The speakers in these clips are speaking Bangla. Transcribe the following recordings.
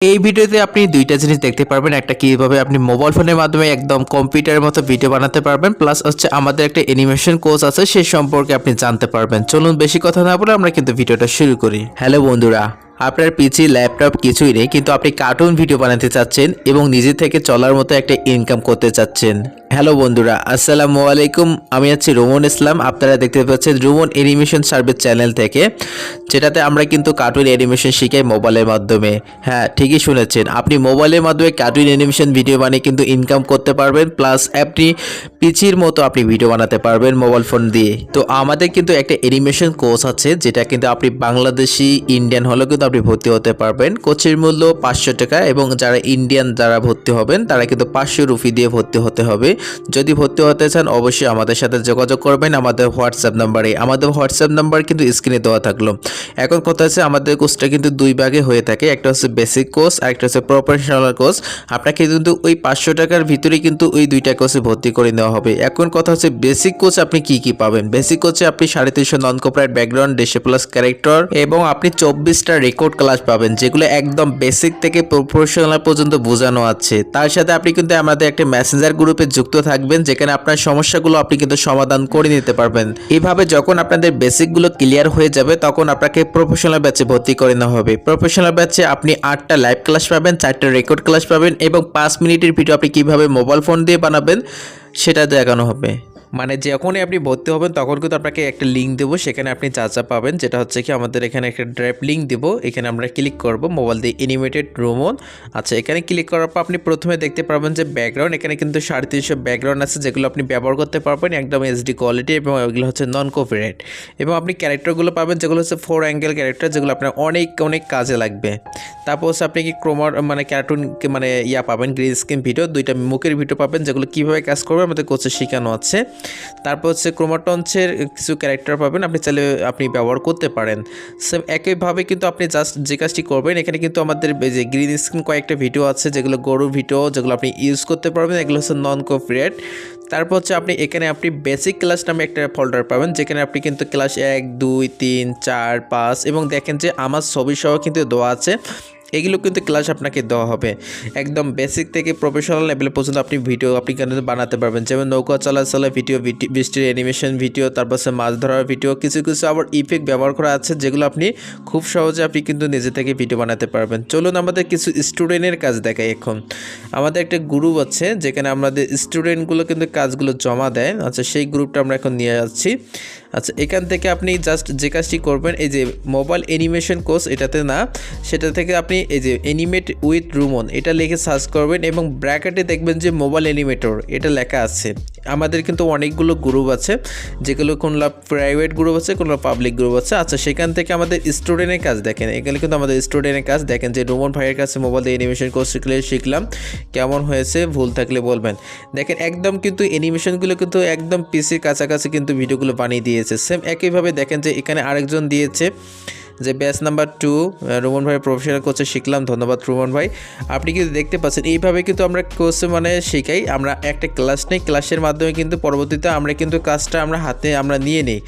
এই ভিডিওতে আপনি দুইটা জিনিস দেখতে পারবেন, একটা কীভাবে আপনি মোবাইল ফোনের মাধ্যমে একদম কম্পিউটারের মতো ভিডিও বানাতে পারবেন প্লাস হচ্ছে আমাদের একটা অ্যানিমেশন কোর্স আছে, সে সম্পর্কে আপনি জানতে পারবেন। চলুন বেশি কথা না বলে আমরা কিন্তু ভিডিওটা শুরু করি। হ্যালো বন্ধুরা আপনার পিসি ল্যাপটপ কিছুই নেই, কিন্তু আপনি কার্টুন ভিডিও বানাতে চাচ্ছেন এবং নিজে থেকে চলার মতো একটা ইনকাম করতে চাচ্ছেন। হ্যালো বন্ধুরা, আসসালামু আলাইকুম। আমি আছি রোমন ইসলাম। আপনারা দেখতে পাচ্ছেন রোমন অ্যানিমেশন সার্ভিস চ্যানেল থেকে, যেটাতে আমরা কিন্তু কার্টুন অ্যানিমেশন শিখাই মোবাইলের মাধ্যমে। হ্যাঁ ঠিকই শুনেছেন। আপনি মোবাইলের মাধ্যমে কার্টুন অ্যানিমেশন ভিডিও বানিয়ে কিন্তু ইনকাম করতে পারবেন প্লাস আপনি পিচির মতো আপনি ভিডিও বানাতে পারবেন মোবাইল ফোন দিয়ে। তো আমাদের কিন্তু একটা অ্যানিমেশন কোর্স আছে, যেটা কিন্তু আপনি বাংলাদেশি ইন্ডিয়ান হলেও কিন্তু আপনি ভর্তি হতে পারবেন। কোচের মূল্য পাঁচশো টাকা এবং যারা ইন্ডিয়ান যারা ভর্তি হবেন, তারা কিন্তু পাঁচশো রুপি দিয়ে ভর্তি হতে হবে। যদি ভর্তি হতে চান, অবশ্যই আমাদের সাথে যোগাযোগ করবেন। আমাদের হোয়াটসঅ্যাপ নাম্বারে আমাদের হোয়াটসঅ্যাপ নাম্বার কিন্তু স্ক্রিনে দেওয়া থাকল। এখন কথা হচ্ছে, আমাদের কোর্সটা কিন্তু দুই ভাগে হয়ে থাকে। একটা হচ্ছে বেসিক কোর্স আর একটা হচ্ছে প্রফেশনাল কোর্স আপনাকে কিন্তু ওই পাঁচশো টাকার ভিতরে কিন্তু ওই দুইটা কোর্সে ভর্তি করে নেওয়া হবে। এখন কথা হচ্ছে বেসিক কোর্স আপনি কি কি পাবেন? বেসিক কোর্সে আপনি সাড়ে তিনশো নন কপারেট ব্যাকগ্রাউন্ড দেশে প্লাস ক্যারেক্টার এবং আপনি চব্বিশটা রেকর্ড ক্লাস পাবেন, যেগুলো একদম বেসিক থেকে প্রফেশনাল পর্যন্ত বোঝানো আছে। তার সাথে আপনি কিন্তু আমাদের একটা মেসেঞ্জার গ্রুপে যুক্ত থাকবেন, যেখানে আপনার সমস্যাগুলো আপনি কিন্তু সমাধান করে নিতে পারবেন। এভাবে যখন আপনাদের বেসিকগুলো ক্লিয়ার হয়ে যাবে, তখন আপনাকে প্রফেশনাল ব্যাচে ভর্তি করে নেওয়া হবে। প্রফেশনাল ব্যাচে আপনি আটটা লাইভ ক্লাস পাবেন, চারটা রেকর্ড ক্লাস পাবেন এবং পাঁচ মিনিটের ভিডিও আপনি কীভাবে মোবাইল ফোন দিয়ে বানাবেন, সেটা দেখানো হবে। মানে যখনই আপনি ভর্তি হবেন, তখন কিন্তু আপনাকে একটা লিঙ্ক দেবো। সেখানে আপনি যা যা পাবেন, যেটা হচ্ছে কি আমাদের এখানে একটা ড্রাইভ লিঙ্ক দেবো। এখানে আমরা ক্লিক করব মোবাইল দিয়ে এনিমেটেড রোমন আচ্ছা এখানে ক্লিক করার পর আপনি প্রথমে দেখতে পারবেন যে ব্যাকগ্রাউন্ড এখানে কিন্তু সাড়ে তিনশো ব্যাকগ্রাউন্ড আছে যেগুলো আপনি ব্যবহার করতে পারবেন, একদম এইচডি কোয়ালিটি এবং ওইগুলো হচ্ছে নন কপিরাইট এবং আপনি ক্যারেক্টারগুলো পাবেন যেগুলো হচ্ছে ফোর অ্যাঙ্গেল ক্যারেক্টার যেগুলো আপনার অনেক অনেক কাজে লাগবে। তারপর হচ্ছে আপনি কি ক্রোমার মানে কার্টুন মানে ইয়া পাবেন গ্রিন স্ক্রিন ভিডিও দুইটা মুখের ভিডিও পাবেন, যেগুলো কীভাবে কাজ করবে আমাদের কোচে শেখানো আছে। তারপর হচ্ছে ক্রোমাটন্সের কিছু ক্যারেক্টার পাবেন, আপনি চাইলে আপনি ব্যবহার করতে পারেন। সেম একইভাবে কিন্তু আপনি জাস্ট যে কাজটি করবেন, এখানে কিন্তু আমাদের যে গ্রিন স্ক্রিন কয়েকটা ভিডিও আছে, যেগুলো গরু ভিডিও যেগুলো আপনি ইউজ করতে পারবেন, এগুলো হচ্ছে নন কপিরাইট তারপর হচ্ছে আপনি, এখানে আপনি বেসিক ক্লাস নামে একটা ফোল্ডার পাবেন, যেখানে আপনি কিন্তু ক্লাস এক, দুই, তিন, চার, পাঁচ এবং দেখেন যে আমার ছবি সহ কিন্তু দেওয়া আছে। এগুলো কিন্তু ক্লাস আপনাকে দেওয়া হবে। একদম বেসিক থেকে প্রফেশনাল লেভেল পর্যন্ত আপনি ভিডিও আপনি কিন্তু বানাতে পারবেন। যেমন নৌকা চলাচলের ভিডিও ভিডি- বৃষ্টির অ্যানিমেশন ভিডিও তারপর মাছ ধরার ভিডিও কিছু কিছু আবার ইফেক্ট ব্যবহার করা আছে, যেগুলো আপনি খুব সহজে আপনি কিন্তু নিজে থেকে ভিডিও বানাতে পারবেন। চলুন আমাদের কিছু স্টুডেন্টের কাজ দেখাই এখন। আমাদের একটা গ্রুপ আছে, যেখানে আমাদের স্টুডেন্টগুলো কিন্তু কাজগুলো জমা দেয়। আচ্ছা সেই গ্রুপটা আমরা এখন নিয়ে যাচ্ছি আচ্ছা এখান থেকে আপনি জাস্ট যে কাজটি করবেন, এই যে মোবাইল অ্যানিমেশন কোর্স এটাতে না, সেটা থেকে আপনি এই যে অ্যানিমেট উইথ রুমন এটা লিখে সার্চ করবেন এবং ব্র্যাকেটে দেখবেন যে মোবাইল অ্যানিমেটর এটা লেখা আছে। আমাদের কিন্তু অনেকগুলো গ্রুপ আছে, যেগুলো কোনলা প্রাইভেট গ্রুপ আছে কোনলা পাবলিক গ্রুপ আছে। আচ্ছা সেখান থেকে আমাদের স্টুডেন্টের কাজ দেখেন। এখানে কিন্তু আমাদের স্টুডেন্টের কাজ দেখেন যে রোমন ভাইয়ের কাছে মোবাইল দিয়ে অ্যানিমেশন কোর্স শিখলে শিখলাম। কেমন হয়েছে, ভুল থাকলে বলবেন। দেখেন, একদম কিন্তু অ্যানিমেশনগুলো কিন্তু একদম পিসির কাছাকাছি কিন্তু ভিডিওগুলো বানিয়ে দিয়েছে। সেম একইভাবে দেখেন যে এখানে আরেকজন দিয়েছে। যে ব্যাচ নাম্বার টু রোমন ভাই প্রফেশনাল কোচে শিখলাম, ধন্যবাদ রোমন ভাই। আপনি কিন্তু দেখতে পাচ্ছেন, এইভাবে কিন্তু আমরা কোর্সে মানে শেখাই, আমরা একটা ক্লাস নেই ক্লাসের মাধ্যমে কিন্তু পরবর্তীতে আমরা কিন্তু কাজটা আমরা হাতে আমরা নিয়ে নিই।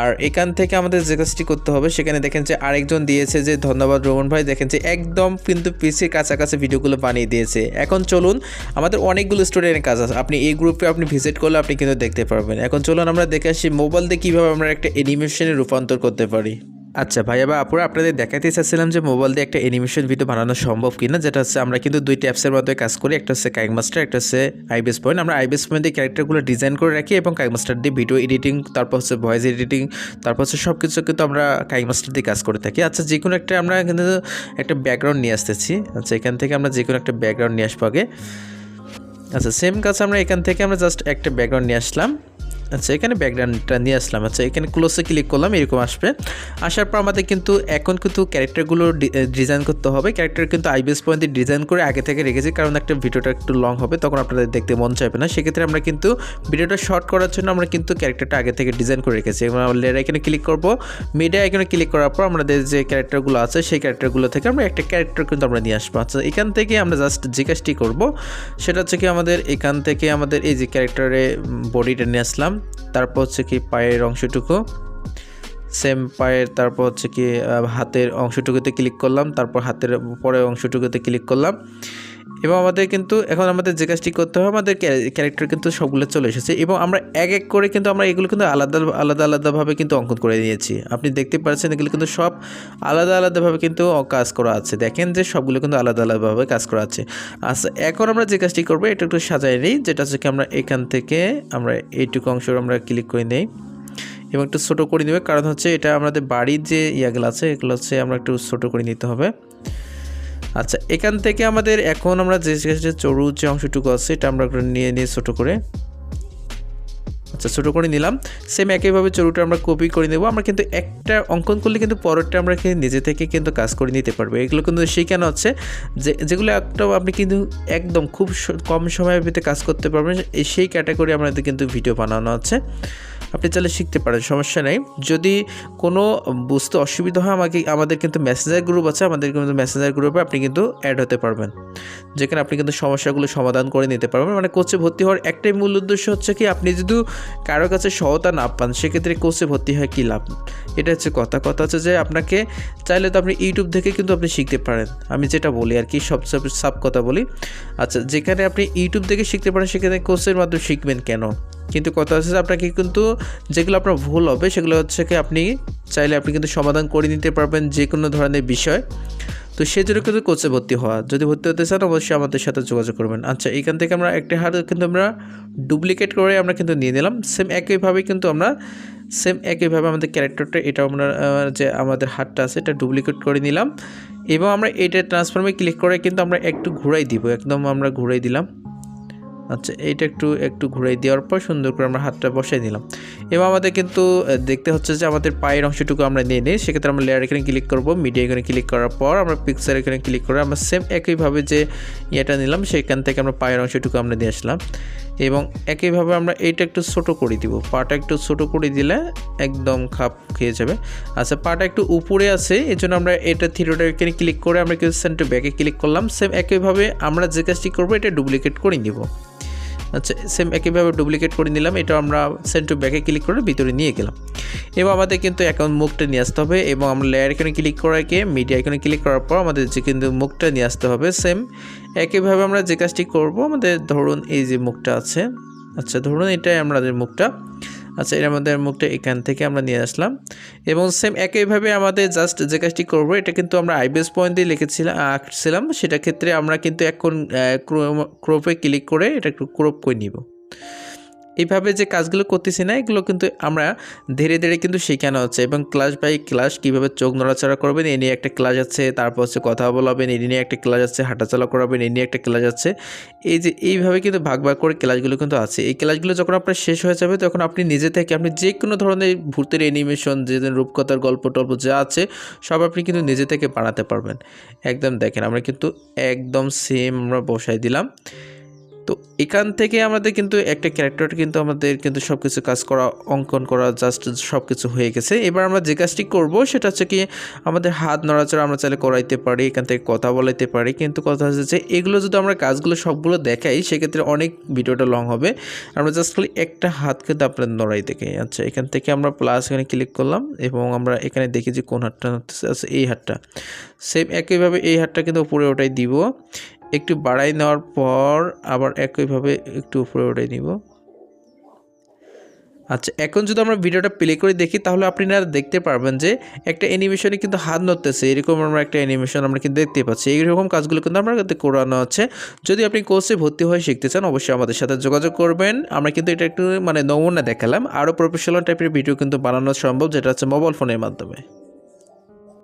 আর এখান থেকে আমাদের যে কাজটি করতে হবে, সেখানে দেখেন যে আরেকজন দিয়েছে যে, ধন্যবাদ রোমন ভাই। দেখেন যে একদম কিন্তু পিসির কাছাকাছি ভিডিওগুলো বানিয়ে দিয়েছে। এখন চলুন, আমাদের অনেকগুলো স্টুডেন্টের কাজ আছে। আপনি এই গ্রুপে আপনি ভিজিট করলে আপনি কিন্তু দেখতে পারবেন। এখন চলুন আমরা দেখে আসি মোবাইল দিয়ে কীভাবে আমরা একটা অ্যানিমেশনে রূপান্তর করতে পারি। আচ্ছা ভাইয়া বা আপুরা, আপনাদের দেখাতে চাচ্ছিলাম যে মোবাইল দিয়ে একটা অ্যানিমেশন ভিডিও বানানো সম্ভব কিনা, যেটা হচ্ছে আমরা কিন্তু দুই ট্যাপসের মাধ্যমে কাজ করি, একটা হচ্ছে কাইক মাস্টার একটা হচ্ছে আইবিএস পয়েন্ট আমরা আইবিএস পয়েন্ট দিয়ে ক্যারেক্টারগুলো ডিজাইন করে রাখি এবং কাইক মাস্টার দিয়ে ভিডিও এডিটিং তারপর হচ্ছে ভয়েস এডিটিং তারপর হচ্ছে সব কিছু কিন্তু আমরা কাইক মাস্টার দিয়ে কাজ করে থাকি। আচ্ছা যে কোনো একটা আমরা কিন্তু একটা ব্যাকগ্রাউন্ড নিয়ে আসতেছি। আচ্ছা এখান থেকে আমরা যে কোনো একটা ব্যাকগ্রাউন্ড নিয়ে আসব আগে। আচ্ছা সেম কাজ আমরা এখান থেকে আমরা জাস্ট একটা ব্যাকগ্রাউন্ড নিয়ে আসলাম। আচ্ছা এখানে ব্যাকগ্রাউন্ডটা নিয়ে আসলাম। আচ্ছা এখানে ক্লোজে ক্লিক করলাম, এরকম আসবে। আসার পর আমাদের কিন্তু এখন কিন্তু ক্যারেক্টারগুলো ডিজাইন করতে হবে। ক্যারেক্টার কিন্তু আইবিএস পয়েন্ট ডিজাইন করে আগে থেকে রেখেছি, কারণ একটা ভিডিওটা একটু লং হবে, তখন আপনাদের দেখতে মন চাইবে না। সেক্ষেত্রে আমরা কিন্তু ভিডিওটা শর্ট করার জন্য আমরা কিন্তু ক্যারেক্টারটা আগে থেকে ডিজাইন করে রেখেছি। এবং লেয়ার এখানে ক্লিক করব। মিডিয়া এখানে ক্লিক করার পর আমাদের যে ক্যারেক্টারগুলো আছে, সেই ক্যারেক্টারগুলো থেকে আমরা একটা ক্যারেক্টার কিন্তু আমরা নিয়ে আসব। আচ্ছা এখান থেকে আমরা জাস্ট যে কাজটি করব, সেটা হচ্ছে কি আমাদের এখান থেকে আমাদের এই যে ক্যারেক্টারে বডিটা নিয়ে আসলাম। তারপর হচ্ছে কি পায়ের অংশটুকু। সেম পায়ের, তারপর হচ্ছে কি হাতের অংশটুকুতে ক্লিক করলাম, তারপর হাতের পরের অংশটুকুতে ক্লিক করলাম। এবং আমাদের কিন্তু এখন আমাদের যে কাজটি করতে হবে, আমাদের ক্যারেক্টার কিন্তু সবগুলো চলে এসেছে এবং আমরা এক এক করে কিন্তু আমরা এগুলো কিন্তু আলাদা আলাদা আলাদাভাবে কিন্তু অঙ্কন করে নিয়েছি। আপনি দেখতে পাচ্ছেন এগুলো কিন্তু সব আলাদা আলাদাভাবে কিন্তু কাজ করা আছে। দেখেন যে সবগুলো কিন্তু আলাদা আলাদাভাবে কাজ করা আছে। আচ্ছা এখন আমরা যে কাজটি করব, এটা একটু সাজাই নিই, যেটা হচ্ছে কি আমরা এখান থেকে আমরা এইটুকু অংশ আমরা ক্লিক করে নিই এবং একটু ছোটো করে নেবে। কারণ হচ্ছে এটা আমাদের বাড়ির যে ইয়াগুলো আছে, এগুলো হচ্ছে আমরা একটু ছোটো করে নিতে হবে। আচ্ছা এখান থেকে আমাদের এখন আমরা যে যে চরু যে অংশটুকু আছে এটা আমরা নিয়ে নিয়ে ছোটো করে। আচ্ছা ছোটো করে নিলাম। সেম একইভাবে চরুটা আমরা কপি করে নেব। আমরা কিন্তু একটা অঙ্কন করলে কিন্তু পরেরটা আমরা নিজে থেকে কিন্তু কাজ করে নিতে পারব। এগুলো কিন্তু শেখানো হচ্ছে যে, যেগুলো একটা আপনি কিন্তু একদম খুব কম সময়ের ভিতরে কাজ করতে পারবেন সেই ক্যাটাগরি আমাদের কিন্তু ভিডিও বানানো হচ্ছে। আপনি চাইলে শিখতে পারেন, সমস্যা নেই। যদি কোনো বুঝতে অসুবিধা হয়, আমাকে, আমাদের কিন্তু মেসেঞ্জার গ্রুপ আছে, আমাদের কিন্তু মেসেঞ্জার গ্রুপে আপনি কিন্তু অ্যাড হতে পারবেন। যেখানে আপনি কিন্তু সমস্যাগুলো সমাধান করে নিতে পারবেন। মানে কোচে ভর্তি হওয়ার একটাই মূল উদ্দেশ্য হচ্ছে কি, আপনি যদি কারও কাছে সহতা না পান, সেক্ষেত্রে কোচে ভর্তি হয় কী লাভ? এটা হচ্ছে কথা। কথা হচ্ছে যে আপনাকে চাইলে তো আপনি ইউটিউব থেকে কিন্তু আপনি শিখতে পারেন। আমি যেটা বলি আর কি, সব সব কথা বলি। আচ্ছা যেখানে আপনি ইউটিউব থেকে শিখতে পারেন, সেখানে কোচের মাধ্যমে শিখবেন কেন? কিন্তু কথা হচ্ছে যে আপনাকে কিন্তু যেগুলো আপনার ভুল হবে, সেগুলো হচ্ছে কি আপনি চাইলে আপনি কিন্তু সমাধান করে নিতে পারবেন যে কোনো ধরনের বিষয়। তো সেই জন্য কিন্তু কোচে ভর্তি হওয়া। যদি ভর্তি হতে চান, অবশ্যই আমাদের সাথে যোগাযোগ করবেন। আচ্ছা এখান থেকে আমরা একটা হার কিন্তু আমরা ডুপ্লিকেট করে আমরা কিন্তু নিয়ে নিলাম। সেম একইভাবে কিন্তু আমরা, সেম একইভাবে আমাদের ক্যারেক্টারটা এটা আমরা যে আমাদের হাতটা আছে, এটা ডুপ্লিকেট করে নিলাম। এবং আমরা এটা ট্রান্সফর্মে ক্লিক করে কিন্তু আমরা একটু ঘুরাই দিব। একদম আমরা ঘুরাই দিলাম। আচ্ছা এইটা একটু একটু ঘুরাই দেওয়ার পর সুন্দর করে আমরা হাতটা বসাই দিলাম এবং আমাদের কিন্তু দেখতে হচ্ছে যে আমাদের পায়ের অংশটুকু আমরা নিয়ে নিই, সেক্ষেত্রে আমরা লেয়ার এখানে ক্লিক করব মিডিয়া এখানে ক্লিক করার পর আমরা পিকচার এখানে ক্লিক করে আমরা সেম একইভাবে যে ইয়েটা নিলাম, সেখান থেকে আমরা পায়ের অংশটুকু আমরা দিয়ে আসলাম। এবং একইভাবে আমরা এইটা একটু ছোটো করে দিব, পাটা একটু ছোটো করে দিলে একদম খাপ খেয়ে যাবে। আচ্ছা পাটা একটু উপরে আছে এই জন্য আমরা এটা থিরোটা এখানে ক্লিক করে আমরা কিন্তু সেন্টার ব্যাকে ক্লিক করলাম সেম একইভাবে আমরা যে কাজটি করব, এটা ডুপ্লিকেট করে নিব। আচ্ছা সেম একইভাবে ডুপ্লিকেট করে নিলাম এটা আমরা সেন্ড টু ব্যাকে ক্লিক করে ভিতরে নিয়ে গেলাম। এবার আমাদের কিন্তু অ্যাকাউন্ট মুখটা নিয়ে আসতে হবে এবং আমরা লেয়ার এখানে ক্লিক করাকে মিডিয়া এখানে ক্লিক করার পর আমাদের যে কিন্তু মুখটা নিয়ে আসতে হবে সেম একইভাবে আমরা যে কাজটি করব, আমাদের ধরুন এই যে মুখটা আছে আচ্ছা ধরুন এটাই আমাদের মুখটা। আচ্ছা এর আমাদের মুখটা এখান থেকে আমরা নিয়ে আসলাম। এবং সেম একইভাবে আমাদের জাস্ট যে কাজটি করব, এটা কিন্তু আমরা আইবিএস পয়েন্ট লিখেছিলাম আঁকছিলাম। সেটা ক্ষেত্রে আমরা কিন্তু এখন ক্রোপে ক্লিক করে এটা একটু ক্রোপ করে নিব। এইভাবে যে কাজগুলো করতেছি না, এগুলো কিন্তু আমরা ধীরে ধীরে কিন্তু শেখানো হচ্ছে। এবং ক্লাস বাই ক্লাস কীভাবে চোখ নড়াচড়া করবেন, এ নিয়ে একটা ক্লাস আছে, তারপর হচ্ছে কথা বলাবেন, এ নিয়ে একটা ক্লাস আছে, হাঁটাচলা করাবেন, এ নিয়ে একটা ক্লাস আছে। এই যে এইভাবে কিন্তু ভাগ ভাগ করে ক্লাসগুলো কিন্তু আছে। এই ক্লাসগুলো যখন আপনার শেষ হয়ে যাবে, তখন আপনি নিজে থেকে আপনি যে কোনো ধরনের ভূতের অ্যানিমেশন যে রূপকথার গল্প টল্প যা আছে, সব আপনি কিন্তু নিজে থেকে বানাতে পারবেন। একদম দেখেন, আমরা কিন্তু একদম সেম আমরা বসাই দিলাম। তো এখান থেকে আমাদের কিন্তু একটা ক্যারেক্টার কিন্তু আমাদের কিন্তু সব কিছু কাজ করা, অঙ্কন করা জাস্ট সব কিছু হয়ে গেছে। এবার আমরা যে কাজটি করব সেটা হচ্ছে কি আমাদের হাত নড়াচড়া আমরা চাইলে করাইতে পারি, এখান থেকে কথা বলাইতে পারি। কিন্তু কথা হচ্ছে যে এগুলো যদি আমরা কাজগুলো সবগুলো দেখাই, সেক্ষেত্রে অনেক ভিডিওটা লং হবে। আমরা জাস্ট খালি একটা হাত কিন্তু আপনার নড়াই দেখাই আচ্ছা এখান থেকে আমরা প্লাস এখানে ক্লিক করলাম এবং আমরা এখানে দেখি যে কোন হাতটা নড়তেছে। আচ্ছা এই হাতটা। সেম একইভাবে এই হাতটা কিন্তু উপরে ওটাই দিব। একটু বাড়াই নেওয়ার পর আবার একইভাবে একটু উপরে উঠাই নিব। আচ্ছা এখন যদি আমরা ভিডিওটা প্লে করে দেখি, তাহলে আপনারা দেখতে পারবেন যে একটা অ্যানিমেশনে কিন্তু হাত নড়তেছে এরকম আমরা একটা অ্যানিমেশন আমরা কিন্তু দেখতে পাচ্ছি। এইরকম কাজগুলো কিন্তু আমরা করানো হচ্ছে যদি আপনি কোর্সে ভর্তি হয়ে শিখতে চান, অবশ্যই আমাদের সাথে যোগাযোগ করবেন। আমরা কিন্তু এটা একটু মানে নমুনা দেখালাম। আরও প্রফেশনাল টাইপের ভিডিও কিন্তু বানানো সম্ভব, যেটা হচ্ছে মোবাইল ফোনের মাধ্যমে।